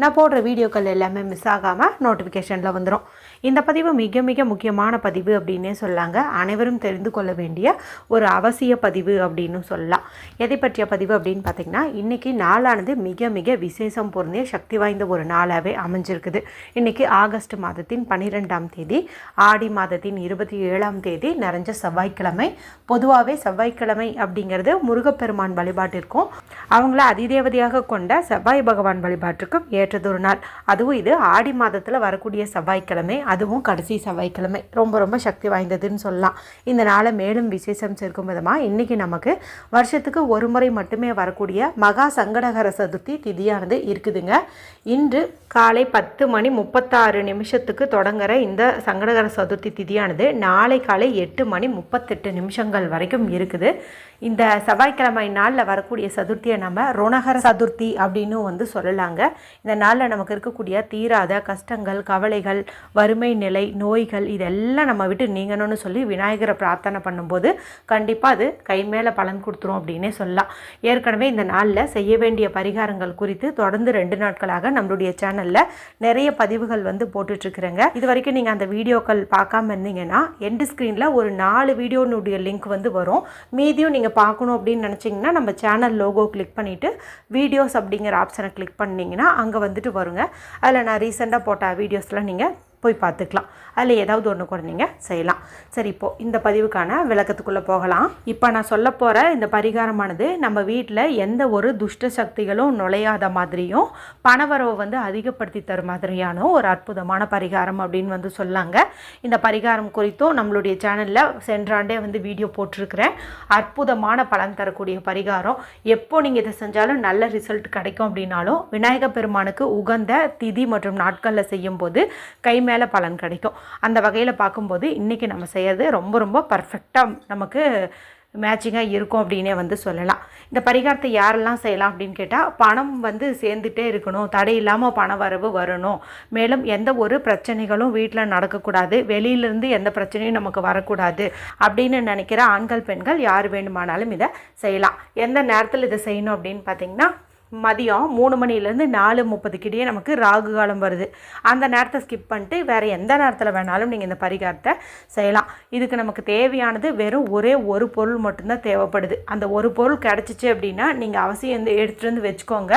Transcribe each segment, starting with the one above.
நான் போடுற வீடியோக்கள் எல்லாமே மிஸ் ஆகாமல் நோட்டிஃபிகேஷனில் வந்துடும் இந்த பதிவு மிக மிக முக்கியமான பதிவு அப்படின்னே சொல்லாங்க. அனைவரும் தெரிந்து கொள்ள வேண்டிய ஒரு அவசிய பதிவு அப்படின்னு சொல்லலாம். எதை பற்றிய பதிவு அப்படின்னு பார்த்தீங்கன்னா இன்றைக்கி நாளானது மிக மிக விசேஷம் பொருந்திய சக்தி வாய்ந்த ஒரு நாளாகவே அமைஞ்சிருக்குது. இன்றைக்கி ஆகஸ்ட் மாதத்தின் பன்னிரெண்டாம் தேதி ஆடி மாதத்தின் இருபத்தி ஏழாம் தேதி நிறைஞ்ச செவ்வாய்க்கிழமை. பொதுவாகவே செவ்வாய்க்கிழமை அப்படிங்கிறது முருகப்பெருமான் வழிபாட்டிற்கும் அவங்கள அதிதேவதையாக கொண்ட செவ்வாய் பகவான் வழிபாட்டிற்கும் ஏற்றதொரு நாள். அதுவும் இது ஆடி மாதத்தில் வரக்கூடிய செவ்வாய்க்கிழமை அதுவும் கடைசி செவ்வாய்க்கிழமை. ரொம்ப ரொம்ப சக்தி வாய்ந்ததுன்னு சொல்லலாம். இந்த நாளை மேலும் விசேஷம் சேர்க்கும் விதமாக இன்றைக்கி நமக்கு வருஷத்துக்கு ஒரு முறை மட்டுமே வரக்கூடிய மகா சங்கடகர சதுர்த்தி திதியானது இருக்குதுங்க. இன்று காலை பத்து மணி முப்பத்தாறு நிமிஷத்துக்கு தொடங்குற இந்த சங்கடகர சதுர்த்தி திதியானது நாளை காலை எட்டு மணி முப்பத்தெட்டு நிமிஷங்கள் வரைக்கும் இருக்குது. இந்த செவ்வாய்க்கிழமை நாளில் வரக்கூடிய சதுர்த்தியை நம்ம ருணகர சதுர்த்தி அப்படின்னு வந்து சொல்லலாங்க. இந்த நாளில் நமக்கு இருக்கக்கூடிய தீராத கஷ்டங்கள் கவலைகள் வறுமை நிலை நோய்கள் இதெல்லாம் நம்ம விட்டு நீங்கணும்னு சொல்லி விநாயகரை பிரார்த்தனை பண்ணும்போது கண்டிப்பாக அது கை மேலே பலன் கொடுத்துரும் அப்படின்னே சொல்லலாம். ஏற்கனவே இந்த நாளில் செய்ய வேண்டிய பரிகாரங்கள் குறித்து தொடர்ந்து ரெண்டு நாட்களாக நம்மளுடைய சேனலில் நிறைய பதிவுகள் வந்து போட்டுட்ருக்குறேங்க. இது வரைக்கும் நீங்கள் அந்த வீடியோக்கள் பார்க்காம இருந்தீங்கன்னா எண்டு ஸ்க்ரீனில் ஒரு நாலு வீடியோனுடைய லிங்க் வந்து வரும். மீதியும் நீங்கள் பார்க்கணும் அப்படின்னு நினச்சிங்கன்னா நம்ம சேனல் லோகோ கிளிக் பண்ணிவிட்டு வீடியோஸ் அப்படிங்கிற ஆப்ஷனை கிளிக் பண்ணிங்கன்னா அங்கே வந்துட்டு வருங்க. அதில் நான் ரீசெண்டாக போட்ட வீடியோஸ்லாம் நீங்கள் போய் பார்த்துக்கலாம். அதில் ஏதாவது ஒன்று கூட நீங்கள் செய்யலாம். சரி இப்போது இந்த பதிவுக்கான விளக்கத்துக்குள்ளே போகலாம். இப்போ நான் சொல்ல போகிற இந்த பரிகாரமானது நம்ம வீட்டில் எந்த ஒரு துஷ்ட சக்திகளும் நுழையாத மாதிரியும் பணவரவை வந்து அதிகப்படுத்தி தரும் மாதிரியான ஒரு அற்புதமான பரிகாரம் அப்படின்னு வந்து சொல்லாங்க. இந்த பரிகாரம் குறித்தும் நம்மளுடைய சேனலில் சென்றாண்டே வந்து வீடியோ போட்டிருக்கிறேன். அற்புதமான பலன் தரக்கூடிய பரிகாரம். எப்போ நீங்கள் இதை செஞ்சாலும் நல்ல ரிசல்ட் கிடைக்கும் அப்படின்னாலும் விநாயக பெருமானுக்கு உகந்த திதி மற்றும் நாட்களில் செய்யும்போது கை மேலே பலன் கிடைக்கும். அந்த வகையில் பார்க்கும்போது இன்றைக்கி நம்ம செய்கிறது ரொம்ப ரொம்ப பர்ஃபெக்டாக நமக்கு மேட்சிங்காக இருக்கும் அப்படின்னே வந்து சொல்லலாம். இந்த பரிகாரத்தை யாரெல்லாம் செய்யலாம் அப்படின்னு கேட்டால் பணம் வந்து சேர்ந்துட்டே இருக்கணும். தடை இல்லாமல் பண வரவு வரணும். மேலும் எந்த ஒரு பிரச்சனைகளும் வீட்டில் நடக்கக்கூடாது. வெளியிலேருந்து எந்த பிரச்சனையும் நமக்கு வரக்கூடாது அப்படின்னு நினைக்கிற ஆண்கள் பெண்கள் யார் வேண்டுமானாலும் இதை செய்யலாம். எந்த நேரத்தில் இதை செய்யணும் அப்படின்னு பார்த்தீங்கன்னா மதியம் மூணு மணிலேருந்து நாலு முப்பதுக்கிட்டே நமக்கு ராகு காலம் வருது. அந்த நேரத்தை ஸ்கிப் பண்ணிட்டு வேறு எந்த நேரத்தில் வேணாலும் நீங்கள் இந்த பரிகாரத்தை செய்யலாம். இதுக்கு நமக்கு தேவையானது வெறும் ஒரே ஒரு பொருள் மட்டும்தான் தேவைப்படுது. அந்த ஒரு பொருள் கிடச்சிச்சு அப்படின்னா நீங்கள் அவசியம் வந்து எடுத்துகிட்டு வந்து வச்சுக்கோங்க.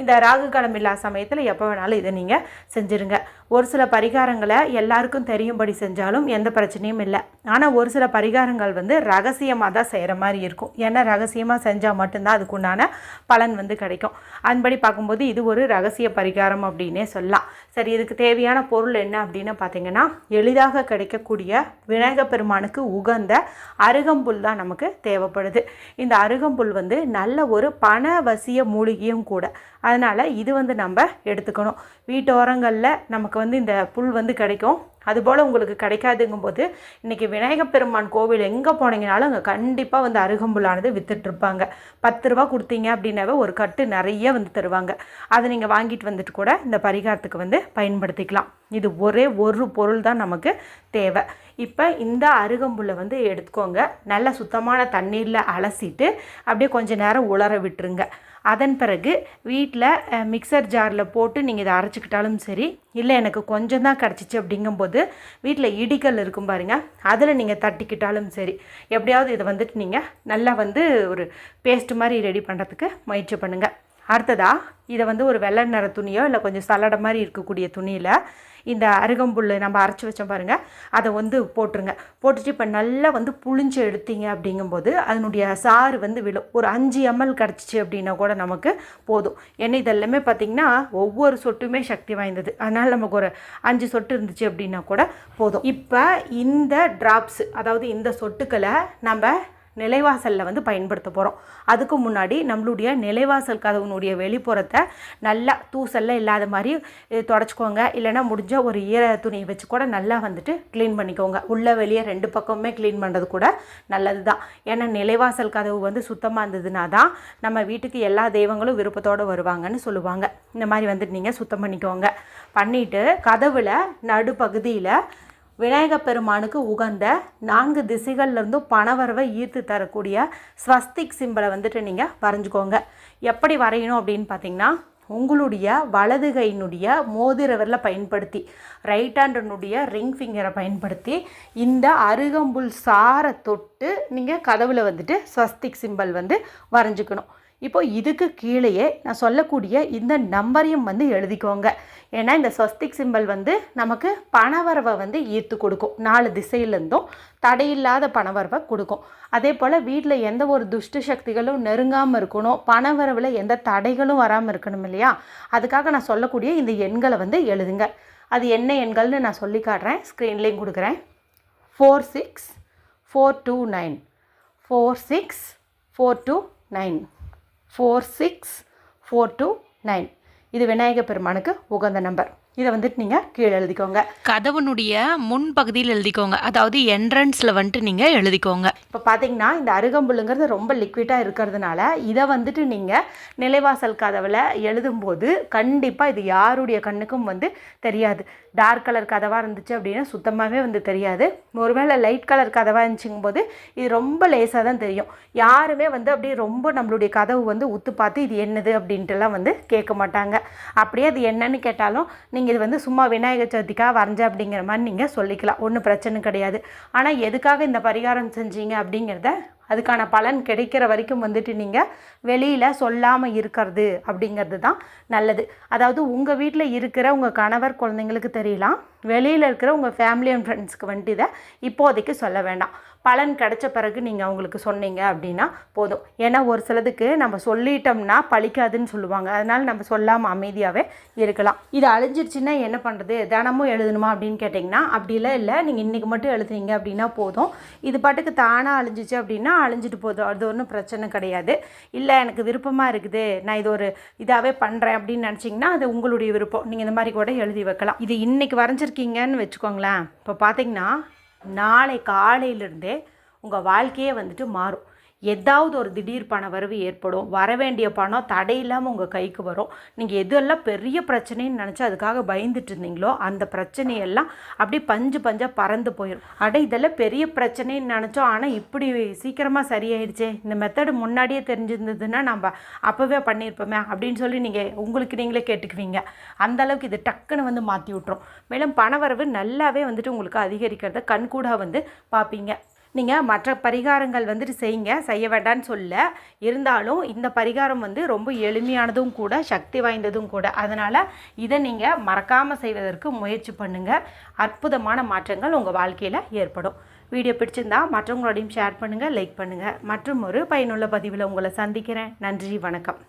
இந்த ராகு காலம் இல்லாத சமயத்தில் எப்போ வேணாலும் இதை நீங்கள் செஞ்சுருங்க. ஒரு சில பரிகாரங்களை எல்லாருக்கும் தெரியும்படி செஞ்சாலும் எந்த பிரச்சனையும் இல்லை. ஆனால் ஒரு சில பரிகாரங்கள் வந்து ரகசியமாக தான் செய்கிற மாதிரி இருக்கும். ஏன்னா ரகசியமாக செஞ்சால் மட்டும்தான் அதுக்குண்டான பலன் வந்து கிடைக்கும். அதன்படி பார்க்கும்போது இது ஒரு ரகசிய பரிகாரம் அப்படின்னே சொல்லலாம். சரி இதுக்கு தேவையான பொருள் என்ன அப்படின்னு பார்த்தீங்கன்னா எளிதாக கிடைக்கக்கூடிய விநாயகப் பெருமானுக்கு உகந்த அருகம்புல் தான் நமக்கு தேவைப்படுது. இந்த அருகம்புல் வந்து நல்ல ஒரு பணவசிய மூலிகையும் கூட. அதனால் இது வந்து நம்ம எடுத்துக்கணும். வீட்டோரங்களில் நமக்கு வந்து இந்த புல் வந்து கிடைக்கும். அதுபோல் உங்களுக்கு கிடைக்காதுங்கும்போது இன்றைக்கி விநாயகப் பெருமான் கோவில் எங்கே போனீங்கனாலும் அங்கே கண்டிப்பாக வந்து அருகம்புல்லானது விற்றுட்ருப்பாங்க பத்து ரூபா கொடுத்தீங்க அப்படின்னாவே ஒரு கட்டு நிறைய வந்து தருவாங்க. அதை நீங்கள் வாங்கிட்டு வந்துட்டு கூட இந்த பரிகாரத்துக்கு வந்து பயன்படுத்திக்கலாம். இது ஒரே ஒரு பொருள் தான் நமக்கு தேவை. இப்போ இந்த அருகம்புல்லை வந்து எடுத்துக்கோங்க. நல்ல சுத்தமான தண்ணீரில் அலசிட்டு அப்படியே கொஞ்சம் நேரம் உலர விட்டுருங்க. அதன் பிறகு வீட்டில் மிக்சர் ஜாரில் போட்டு நீங்கள் இதை அரைச்சிக்கிட்டாலும் சரி இல்லை எனக்கு கொஞ்சம் தான் கிடச்சிச்சு அப்படிங்கும்போது வீட்டில் இடிக்கல் இருக்கும் பாருங்கள் அதில் நீங்கள் தட்டிக்கிட்டாலும் சரி எப்படியாவது இதை வந்துட்டு நீங்கள் நல்லா வந்து ஒரு பேஸ்ட் மாதிரி ரெடி பண்ணுறதுக்கு முயற்சி பண்ணுங்கள் அடுத்ததாக இதை வந்து ஒரு வெள்ளை நிற துணியோ இல்லை கொஞ்சம் சல்லடை மாதிரி இருக்கக்கூடிய துணியில் இந்த அருகம்புல் நம்ம அரைச்சி வச்சோம் பாருங்கள் அதை வந்து போட்டுருங்க. போட்டுட்டு இப்போ நல்லா வந்து புளிஞ்சு எடுத்தீங்க அப்படிங்கும்போது அதனுடைய சாறு வந்து விழும். ஒரு அஞ்சு எம்எல் கிடச்சிச்சு அப்படின்னா கூட நமக்கு போதும். ஏன்னா இதெல்லாமே பார்த்திங்கன்னா ஒவ்வொரு சொட்டுமே சக்தி வாய்ந்தது. அதனால் நமக்கு ஒரு அஞ்சு சொட்டு இருந்துச்சு அப்படின்னா கூட போதும். இப்போ இந்த ட்ராப்ஸ் அதாவது இந்த சொட்டுக்களை நம்ம நிலைவாசலில் வந்து பயன்படுத்த போகிறோம் அதுக்கு முன்னாடி நம்மளுடைய நிலைவாசல் கதவுனுடைய வெளிப்புறத்தை நல்லா தூசல்லாம் இல்லாத மாதிரி தொடச்சிக்கோங்க. இல்லைன்னா முடிஞ்ச ஒரு ஈர துணியை வச்சு கூட நல்லா வந்துட்டு க்ளீன் பண்ணிக்கோங்க. உள்ளே வெளியே ரெண்டு பக்கமுமே க்ளீன் பண்ணுறது கூட நல்லது தான் ஏன்னா நிலைவாசல் கதவு வந்து சுத்தமாக இருந்ததுனா தான் நம்ம வீட்டுக்கு எல்லா தெய்வங்களும் விருப்பத்தோடு வருவாங்கன்னு சொல்லுவாங்க. இந்த மாதிரி வந்துட்டு நீங்கள் சுத்தம் பண்ணிக்கோங்க. பண்ணிவிட்டு கதவில் நடுப்பகுதியில் விநாயகப் பெருமானுக்கு உகந்த நான்கு திசைகள்லேருந்தும் பணவரவை ஈர்த்து தரக்கூடிய ஸ்வஸ்திக் சிம்பலை வந்துட்டு நீங்கள் வரைஞ்சிக்கோங்க. எப்படி வரையணும் அப்படின்னு பார்த்தீங்கன்னா உங்களுடைய வலது கையினுடைய மோதிரவரில் பயன்படுத்தி ரைட் ஹேண்டனுடைய ரிங் ஃபிங்கரை பயன்படுத்தி இந்த அருகம்புல் சாரை தொட்டு நீங்கள் கதவில் வந்துட்டு ஸ்வஸ்திக் சிம்பல் வந்து வரைஞ்சிக்கணும். இப்போ இதுக்கு கீழேயே நான் சொல்லக்கூடிய இந்த நம்பரையும் வந்து எழுதிக்கோங்க. ஏன்னா இந்த ஸ்வஸ்திக் சிம்பல் வந்து நமக்கு பணவரவை வந்து ஈர்த்து கொடுக்கும். நாலு திசையிலேருந்தும் தடையில்லாத பணவரவை கொடுக்கும். அதே போல் வீட்டில் எந்த ஒரு துஷ்ட சக்திகளும் நெருங்காமல் இருக்கணும். பணவரவில் எந்த தடைகளும் வராமல் இருக்கணும் இல்லையா? அதுக்காக நான் சொல்லக்கூடிய இந்த எண்களை வந்து எழுதுங்க. அது என்ன எண்கள்னு நான் சொல்லி காட்டுறேன். ஸ்க்ரீன்லேயும் கொடுக்குறேன். Four six four two nine four six four two nine four six four two nine. இது விநாயகர் பெருமானுக்கு உகந்த நம்பர். இதை வந்துட்டு நீங்கள் கீழே எழுதிக்கோங்க. கதவனுடைய முன் பகுதியில் எழுதிக்கோங்க. அதாவது என்ட்ரன்ஸில் வந்துட்டு நீங்கள் எழுதிக்கோங்க. இப்போ பார்த்தீங்கன்னா இந்த அருகம்புல்லுங்கிறது ரொம்ப லிக்விடாக இருக்கிறதுனால இதை வந்துட்டு நீங்கள் நிலைவாசல் கதவில் எழுதும்போது கண்டிப்பாக இது யாருடைய கண்ணுக்கும் வந்து தெரியாது. டார்க் கலர் கதவாக இருந்துச்சு அப்படின்னா சுத்தமாகவே வந்து தெரியாது. ஒருவேளை லைட் கலர் கதவாக இருந்துச்சுங்கும் போது இது ரொம்ப லேசாக தான் தெரியும். யாருமே வந்து அப்படியே ரொம்ப நம்மளுடைய கதவு வந்து உத்து பார்த்து இது என்னது அப்படின்ட்டுலாம் வந்து கேட்க மாட்டாங்க. அப்படியே அது என்னன்னு கேட்டாலும் நீங்கள் நீங்கள் இது வந்து சும்மா விநாயகர் சதுர்த்திக்காக வரைஞ்ச அப்படிங்கிற மாதிரி நீங்கள் சொல்லிக்கலாம். ஒன்றும் பிரச்சனை கிடையாது. ஆனால் எதுக்காக இந்த பரிகாரம் செஞ்சீங்க அப்படிங்கிறத அதுக்கான பலன் கிடைக்கிற வரைக்கும் வந்துட்டு நீங்கள் வெளியில் சொல்லாமல் இருக்கிறது அப்படிங்கிறது தான் நல்லது. அதாவது உங்கள் வீட்டில் இருக்கிற உங்கள் கணவர் குழந்தைங்களுக்கு தெரியலாம். வெளியில் இருக்கிற உங்கள் ஃபேமிலி அண்ட் ஃப்ரெண்ட்ஸ்க்கு வந்துட்டு இதை இப்போதைக்கு சொல்ல வேண்டாம். பலன் கிடைச்ச பிறகு நீங்கள் அவங்களுக்கு சொன்னீங்க அப்படின்னா போதும். ஏன்னா ஒரு சிலதுக்கு நம்ம சொல்லிட்டோம்னா பழிக்காதுன்னு சொல்லுவாங்க. அதனால் நம்ம சொல்லாமல் அமைதியாகவே இருக்கலாம். இது அழிஞ்சிருச்சுன்னா என்ன பண்ணுறது தினமும் எழுதணுமா அப்படின்னு கேட்டிங்கன்னா அப்படிலாம் இல்லை. நீங்கள் இன்றைக்கி மட்டும் எழுதுனீங்க அப்படின்னா போதும். இது பாட்டுக்கு தானாக அழிஞ்சிச்சு அப்படின்னா அழிஞ்சிட்டு போதும். அது ஒன்றும் பிரச்சனை கிடையாது. இல்லை எனக்கு விருப்பமாக இருக்குது. நான் இது ஒரு இதாகவே பண்ணுறேன் அப்படின்னு நினச்சிங்கன்னா அது உங்களுடைய விருப்பம். நீங்கள் இந்த மாதிரி கூட எழுதி வைக்கலாம். இது இன்றைக்கி வரைஞ்சிருக்கீங்கன்னு வச்சுக்கோங்களேன். இப்போ பார்த்தீங்கன்னா நாளை காலையிலேருந்தே உங்கள் வாழ்க்கையே வந்துட்டு மாறும். ஏதாவது ஒரு திடீர் பண வரவு ஏற்படும் வர வேண்டிய பணம் தடையில்லாமல் உங்கள் கைக்கு வரும். நீங்கள் எதெல்லாம் பெரிய பிரச்சனைன்னு நினச்சி அதுக்காக பயந்துட்டு இருந்தீங்களோ அந்த பிரச்சனையெல்லாம் அப்படியே பஞ்சு பஞ்சாக பறந்து போயிடும் அட இதெல்லாம் பெரிய பிரச்சனைன்னு நினச்சோம். ஆனால் இப்படி சீக்கிரமாக சரியாயிடுச்சே. இந்த மெத்தடு முன்னாடியே தெரிஞ்சிருந்ததுன்னா நம்ம அப்போவே பண்ணியிருப்போமே அப்படின்னு சொல்லி நீங்கள் உங்களுக்கு நீங்களே கேட்டுக்குவீங்க. அந்த அளவுக்கு இது டக்குன்னு வந்து மாற்றி விட்ரும் மேலும் பணவரவு நல்லாவே வந்துட்டு உங்களுக்கு அதிகரிக்கிறத கண்கூடாக வந்து பார்ப்பீங்க நீங்கள் மற்ற பரிகாரங்கள் வந்துட்டு செய்யுங்க செய்ய வேண்டாம்னு சொல்ல. இருந்தாலும் இந்த பரிகாரம் வந்து ரொம்ப எளிமையானதும் கூட சக்தி வாய்ந்ததும் கூட. அதனால் இதை நீங்கள் மறக்காமல் செய்வதற்கு முயற்சி பண்ணுங்கள் அற்புதமான மாற்றங்கள் உங்கள் வாழ்க்கையில் ஏற்படும். வீடியோ பிடிச்சிருந்தா மற்றவங்களோடையும் ஷேர் பண்ணுங்கள் லைக் பண்ணுங்கள் மற்றும் ஒரு பயனுள்ள பதிவில் உங்களை சந்திக்கிறேன். நன்றி வணக்கம்.